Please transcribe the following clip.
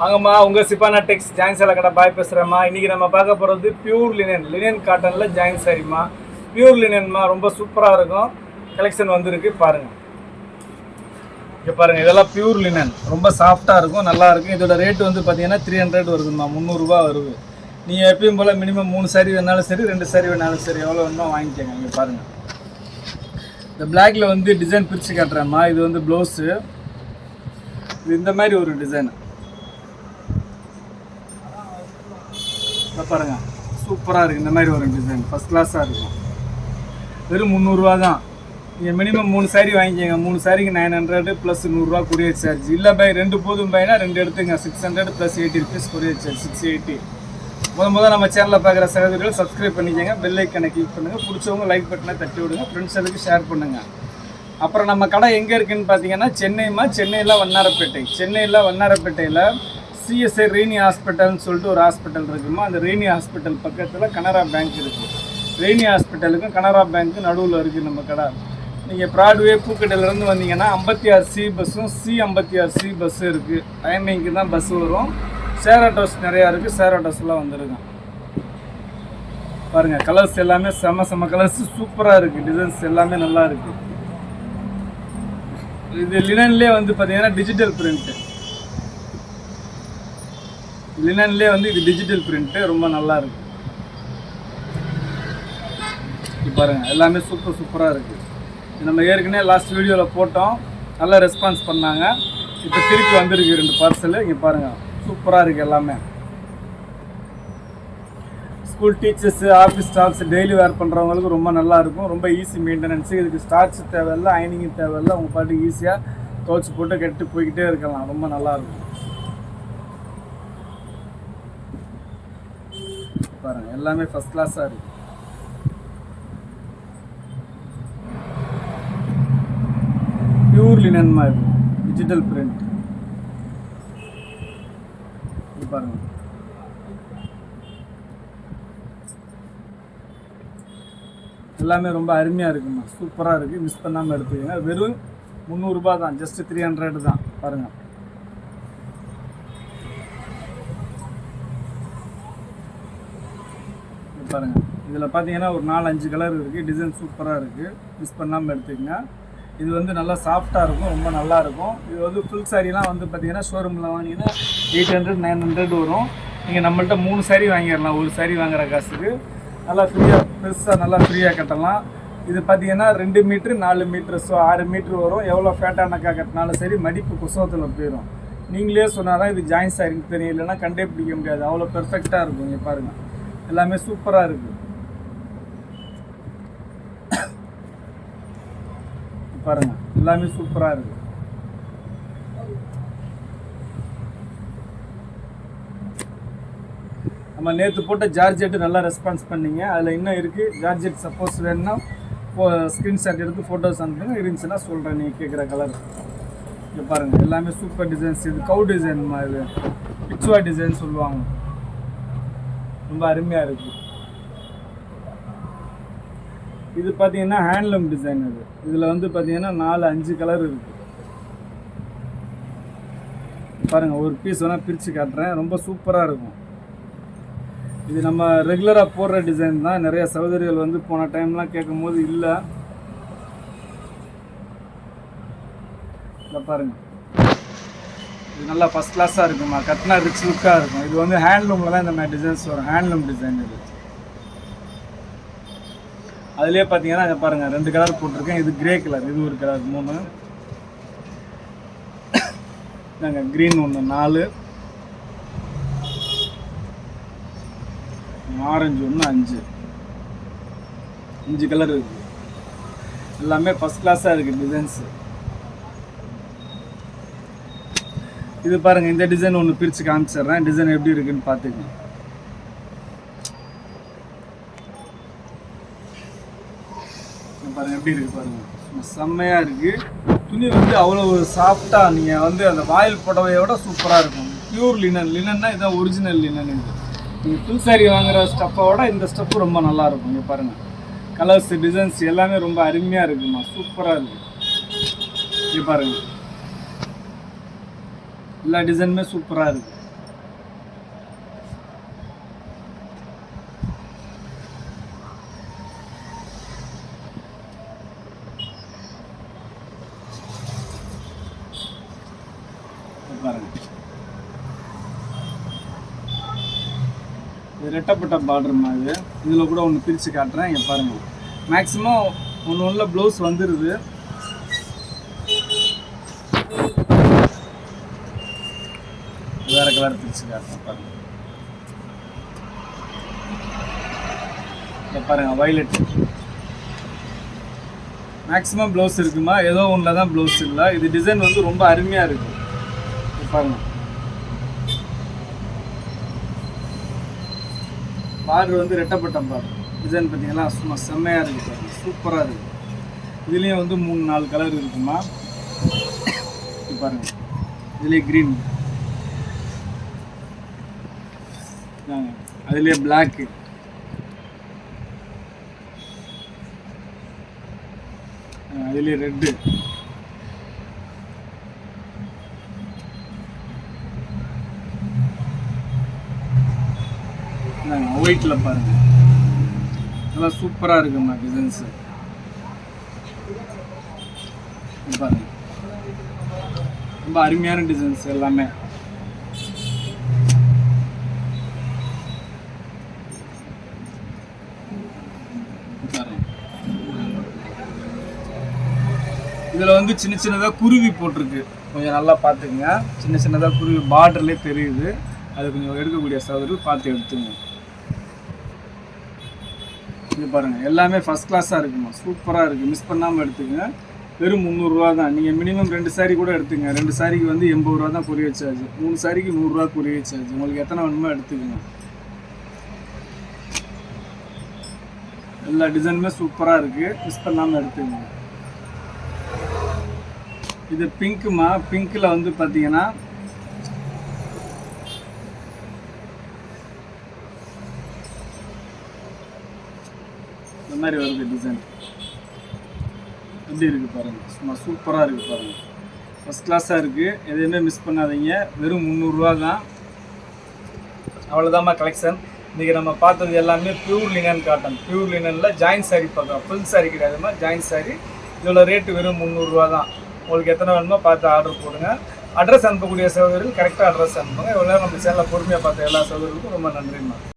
வாங்கம்மா உங்கள் சிப்பானா டெக்ஸ் ஜாயின் சேலை கடை பாய் பேசுகிறேம்மா இன்றைக்கி நம்ம பார்க்க போகிறது பியூர் லினன் லினன் காட்டனில் ஜாயின் சாரிம்மா பியூர் லினன்மா ரொம்ப சூப்பராக இருக்கும். கலெக்ஷன் வந்திருக்கு பாருங்கள் இங்கே பாருங்கள் இதெல்லாம் பியூர் லினன் ரொம்ப சாஃப்டாக இருக்கும் நல்லா இருக்கும். இதோட ரேட்டு வந்து பார்த்தீங்கன்னா த்ரீ ஹண்ட்ரட் வருதுமா முந்நூறுரூவா வருது. நீங்கள் எப்பயும் போல் மினிமம் மூணு சாரி வேணாலும் சரி ரெண்டு சாரி வேணாலும் சரி. எவ்வளோ வேணுமோ வாங்கிக்கோங்க இங்கே பாருங்கள் இந்த பிளாக்ல வந்து டிசைன் பிரித்து காட்டுறேம்மா. இது வந்து ப்ளவுஸு இது இந்த மாதிரி ஒரு டிசைன் இதை பாருங்க. சூப்பராக இருக்குது இந்த மாதிரி ஒரு டிசைன் ஃபஸ்ட் கிளாஸாக இருக்கும். வெறும் முந்நூறுரூவா தான். நீங்கள் மினிமம் மூணு சாரி வாங்கிக்கோங்க. மூணு சாரிக்கு நைன் ஹண்ட்ரட் ப்ளஸ் நூறுரூவா கொரியர் சார்ஜ் இல்லை பை ரெண்டு போதும் பையனா ரெண்டு எடுத்துங்க. Six hundred plus eighty rupees courier charge six eighty முத முத நம்ம சேனலில் பார்க்குற சகோதரிகள் சப்ஸ்கிரைப் பண்ணிக்கோங்க. பெல் ஐக்கனை கிளிக் பண்ணுங்கள் பிடிச்சவங்க லைக் பட்டனை தட்டி விடுங்க. ஃப்ரெண்ட்ஸ் அதுக்கு ஷேர் பண்ணுங்கள் அப்புறம் நம்ம கடை எங்கே இருக்குதுன்னு பார்த்தீங்கன்னா சென்னைமா சென்னையில் வண்ணாரப்பேட்டை. சென்னையில் வண்ணாரப்பேட்டையில் சிஎஸ்ஐ ரெய்னி ஹாஸ்பிட்டல்னு சொல்லிட்டு ஒரு ஹாஸ்பிட்டல் இருக்குமா? அந்த ரெய்னி ஹாஸ்பிட்டல் பக்கத்தில் கனரா பேங்க் இருக்குது ரெய்னி ஹாஸ்பிட்டலுக்கும் கனரா பேங்க்கு நடுவில் இருக்குது நம்ம கடை. நீங்கள் ப்ராட்வே பூக்கடையிலேருந்து வந்தீங்கன்னா ஐம்பத்தி ஆறு சி பஸ்ஸும் சி ஐம்பத்தி ஆறு சி பஸ்ஸும் இருக்குது டைமிங்க்கு தான் பஸ் வரும். ஷேர் ஆட்டோஸ் நிறையா இருக்குது சேர் ஆட்டோஸ்லாம் வந்துருங்க. பாருங்கள் கலர்ஸ் எல்லாமே செம செம கலர்ஸ் சூப்பராக இருக்குது டிசைன்ஸ் எல்லாமே நல்லா இருக்குது இது லினன்லேயே வந்து பார்த்தீங்கன்னா டிஜிட்டல் பிரிண்ட்டு லினன்லேயே வந்து இது டிஜிட்டல் பிரிண்ட்டு ரொம்ப நல்லா இருக்கு. இது பாருங்க எல்லாமே சூப்பர் சூப்பராக இருக்குது நம்ம ஏற்கனவே லாஸ்ட் வீடியோவில் போட்டோம். நல்லா ரெஸ்பான்ஸ் பண்ணாங்க. இப்போ திருப்பி வந்திருக்கு ரெண்டு பார்சல் இங்கே பாருங்கள் சூப்பராக இருக்குது எல்லாமே. School teachers office staffs daily wear பண்ணுறவங்களுக்கு ரொம்ப நல்லா இருக்கும். ரொம்ப ஈஸி மெயின்டெனன்ஸு இதுக்கு ஸ்டார்ச் தேவையில்லை அயனிங்கும் தேவையில்லை. உங்கள் பாட்டுக்கு ஈஸியாக துவச்சி போட்டு கெட்டு போய்கிட்டே இருக்கலாம். ரொம்ப நல்லாயிருக்கும் பாருங்கள் பாருங்க எல்லாமே ஃபர்ஸ்ட் கிளாஸாக இருக்கு. பியூர் லினன் மாதிரி டிஜிட்டல் பிரிண்ட் பாருங்க. எல்லாமே ரொம்ப அருமையாக இருக்குமா சூப்பராக இருக்குது மிஸ் பண்ணாமல் எடுத்துக்கோங்க. வெறும் முந்நூறுரூபா தான். ஜஸ்ட் த்ரீ ஹண்ட்ரட் தான். பாருங்கள் பாருங்கள் பாருங்க. இதில் பார்த்தீங்கன்னா ஒரு நாலு அஞ்சு கலர் இருக்குது டிசைன் சூப்பராக இருக்குது மிஸ் பண்ணாமல் எடுத்துக்கங்க இது வந்து நல்லா சாஃப்டாக இருக்கும். ரொம்ப நல்லா இருக்கும். இது வந்து ஃபுல் சாரீலாம் வந்து பார்த்தீங்கன்னா ஷோரூமில் வாங்கினீங்கன்னா எயிட் ஹண்ட்ரட் நைன் ஹண்ட்ரட் வரும். நீங்கள் நம்மள்ட்ட மூணு சாரி வாங்கிடலாம். ஒரு சாரி வாங்குற காசுக்கு. நல்லா ஃப்ரீயாக பெருசாக நல்லா ஃப்ரீயாக கட்டலாம். இது பார்த்தீங்கன்னா ரெண்டு மீட்ரு நாலு மீட்ரு ஸோ ஆறு மீட்ரு வரும். எவ்வளோ ஃபேட்டானக்கா கட்டினாலும் சரி மடிப்பு குசவத்தில் போயிடும் நீங்களே சொன்னால் தான் இது ஜாயின் சாரின்னு தெரியும். இல்லைன்னா கண்டே பிடிக்க முடியாது. அவ்வளோ பெர்ஃபெக்டாக இருக்கும். இங்கே பாருங்கள் எல்லாமே சூப்பராக இருக்குது பாருங்க எல்லாமே சூப்பராக இருக்கு. நம்ம நேற்று போட்ட ஜார்ஜெட்டு நல்லா ரெஸ்பான்ஸ் பண்ணீங்க. அதில் இன்னும் இருக்குது ஜார்ஜெட் சப்போஸ் வேணும்னா ஃபோ ஸ்க்ரீன்ஷாட் எடுத்து ஃபோட்டோஸ் அனுப்புங்க. இருந்துச்சுன்னா சொல்கிறேன் நீங்கள் கேட்குற கலர் இங்கே பாருங்கள் எல்லாமே சூப்பர் டிசைன்ஸ் இது கவு டிசைன் இது? பிச்சுவா டிசைன் சொல்லுவாங்க. ரொம்ப அருமையாக இருக்குது இது பார்த்தீங்கன்னா ஹேண்ட்லூம் டிசைன் இது. இதில் வந்து பார்த்தீங்கன்னா நாலு அஞ்சு கலர் இருக்குது பாருங்கள் ஒரு பீஸ் வேணால் பிரித்து காட்டுறேன். ரொம்ப சூப்பராக இருக்கும். இது நம்ம ரெகுலராக போடுற டிசைன் தான். நிறைய சகோதரிகள் வந்து போன டைம்லாம் கேட்கும்போது இல்லை. இதை பாருங்கள் இது நல்லா ஃபஸ்ட் கிளாஸாக இருக்குமா கட்டினா ரிச் லுக்காக இருக்கும். இது வந்து ஹேண்ட்லூமில் தான் இந்த மாதிரி டிசைன்ஸ் வரும். ஹேண்ட்லூம் டிசைன் இது. அதுலேயே பார்த்தீங்கன்னா பாருங்கள் ரெண்டு கலர் போட்டிருக்கேன். இது கிரே கலர் இது ஒரு கலர் மூணு. நாங்கள் க்ரீன் ஒன்று நாலு. ஆரஞ்சு ஒன்று அஞ்சு. அஞ்சு கலர் இருக்குது எல்லாமே ஃபஸ்ட் கிளாஸாக இருக்குது டிசைன்ஸு இது பாருங்க இந்த டிசைன் ஒன்று பிரித்து காமிச்சிடுறேன். டிசைன் எப்படி இருக்குன்னு பார்த்துக்கங்க பாருங்கள் பாருங்க எப்படி இருக்கு பாருங்க. செம்மையாக செம்மையா இருக்கு. துணி வந்து அவ்வளோ ஒரு சாஃப்டா நீங்க வந்து அந்த வாயில் புடவையோட சூப்பரா இருக்கும். பியூர் லினன் லினன்னா இதான் ஒரிஜினல் லினன் இது. நீங்க ஃபுல் சாரி வாங்குற விட இந்த ஸ்டெப்பு ரொம்ப நல்லா இருக்கும். இங்க பாருங்க. கலர்ஸ் டிசைன்ஸ் எல்லாமே ரொம்ப அருமையா இருக்குமா? சூப்பரா இருக்கு. இங்க பாருங்க. எல்லா டிசைனுமே சூப்பராக இருக்குது இது ரெட்டப்பட்ட பார்டர் மாதிரி இதில் கூட ஒன்று பிரித்து காட்டுறேன். இங்கே பாருங்கள் மேக்ஸிமம் ஒன்று ஒன்றில் ப்ளவுஸ் வந்துடுது வேறு கலர் பிரித்து காட்டுறேன் பாருங்கள் இங்கே பாருங்கள் வைலட் மேக்ஸிமம் ப்ளவுஸ் இருக்குமா? ஏதோ ஒன்றில் தான் ப்ளவுஸ் இல்லை. இது டிசைன் வந்து ரொம்ப அருமையாக இருக்குது பாருங்கள் பாருங்க. பார்டர் வந்து ரெட்டப்பட்டம் பார்டர் டிசைன் பார்த்தீங்கன்னா சும்மா செம்மையாக இருக்குது பாருங்க. சூப்பராக இருக்குது இதுலேயும் வந்து மூணு நாலு கலர் இருக்குமா? பாருங்கள் பாருங்க. இதுலேயே க்ரீன் அதுலேயே பிளாக்கு அதுலேயே ரெட்டு ஒயிட்டில் பாருங்க. நல்லா சூப்பராக இருக்குமா டிசைன்ஸு பாருங்க. ரொம்ப அருமையான டிசைன்ஸ் எல்லாமே. இதில் வந்து சின்ன சின்னதாக குருவி போட்டிருக்கு. கொஞ்சம் நல்லா பார்த்துக்குங்க. சின்ன சின்னதாக குருவி பார்டர்லேயே தெரியுது. அது கொஞ்சம் எடுக்கக்கூடிய சகோதரர்கள் பார்த்து எடுத்துங்க. இது பாருங்கள் எல்லாமே ஃபஸ்ட் கிளாஸாக இருக்குமா? சூப்பராக இருக்குது மிஸ் பண்ணாமல் எடுத்துக்கோங்க. வெறும் முந்நூறுரூவா தான். நீங்கள் மினிமம் ரெண்டு சாரி கூட எடுத்துங்க. ரெண்டு சாரிக்கு வந்து எண்பது ரூபா தான் கொரியர் சார்ஜ் மூணு சாரிக்கு நூறுரூவா கொரியர் சார்ஜ் உங்களுக்கு எத்தனை வேணுமோ எடுத்துக்கங்க. எல்லா டிசைனுமே சூப்பராக இருக்குது மிஸ் பண்ணாமல் எடுத்துக்கோங்க. இது பிங்க்குமா பிங்க்கில் வந்து பார்த்தீங்கன்னா இந்த மாதிரி வருது டிசைன் எப்படி இருக்குது பாருங்கள் சும்மா சூப்பராக இருக்குது பாருங்கள் ஃபஸ்ட் கிளாஸாக இருக்குது எதையுமே மிஸ் பண்ணாதீங்க. வெறும் முந்நூறுரூவா தான் அவ்வளோதாம்மா கலெக்ஷன் இன்றைக்கி நம்ம பார்த்தது எல்லாமே பியூர் லினன் காட்டன் பியூர் லினனில் ஜாயின் சாரி பார்க்கலாம். ஃபுல் சாரி மாதிரி ஜாயின் சாரி இதோட ரேட்டு வெறும் முந்நூறுரூவா தான். உங்களுக்கு எத்தனை வேணுமோ பார்த்து ஆர்டர் போடுங்க. அட்ரஸ் அனுப்பக்கூடிய சகோதரர்கள் கரெக்டாக அட்ரஸ் அனுப்புங்க. இவ்வளோ நம்ம சேனலில் பொறுமையாக பார்த்த எல்லா சகோதரர்களுக்கும் ரொம்ப நன்றிம்மா.